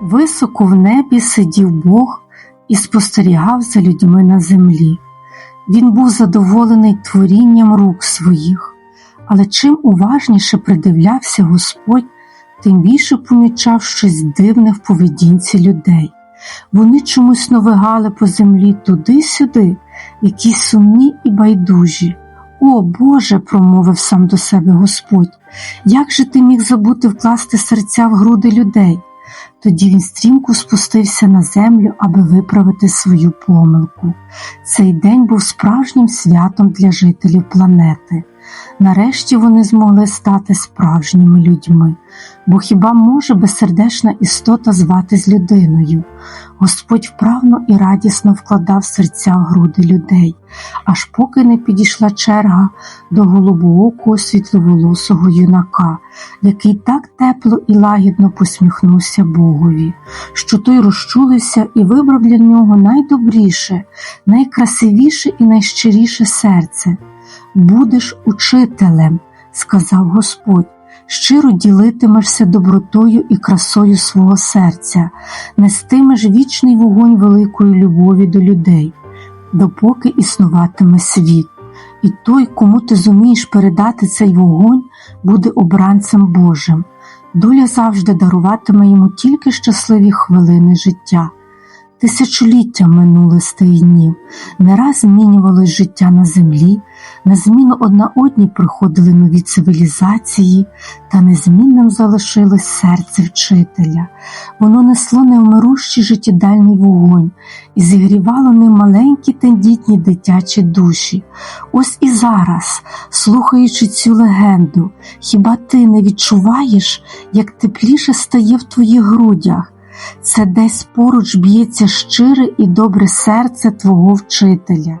Високо в небі сидів Бог і спостерігав за людьми на землі. Він був задоволений творінням рук своїх, але чим уважніше придивлявся Господь, тим більше помічав щось дивне в поведінці людей. Вони чомусь новигали по землі туди-сюди, якісь сумні і байдужі. О Боже, промовив сам до себе Господь, як же ти міг забути вкласти серця в груди людей? Тоді він стрімко спустився на землю, аби виправити свою помилку. Цей день був справжнім святом для жителів планети. Нарешті вони змогли стати справжніми людьми, бо хіба може безсердечна істота зватись людиною? Господь вправно і радісно вкладав серця в груди людей, аж поки не підійшла черга до голубоокого світловолосого юнака, який так тепло і лагідно посміхнувся Богові, що той розчулився і вибрав для нього найдобріше, найкрасивіше і найщиріше серце. Будеш учителем, сказав Господь, щиро ділитимешся добротою і красою свого серця, нестимеш вічний вогонь великої любові до людей, допоки існуватиме світ. І той, кому ти зумієш передати цей вогонь, буде обранцем Божим. Доля завжди даруватиме йому тільки щасливі хвилини життя. Тисячоліття минули з тих днів, не раз змінювалось життя на землі, на зміну одна одній приходили нові цивілізації, та незмінним залишилось серце вчителя. Воно несло невмирущий життєдальний вогонь і зігрівало ним маленькі тендітні дитячі душі. Ось і зараз, слухаючи цю легенду, хіба ти не відчуваєш, як тепліше стає в твоїх грудях? Це десь поруч б'ється щире і добре серце твого вчителя.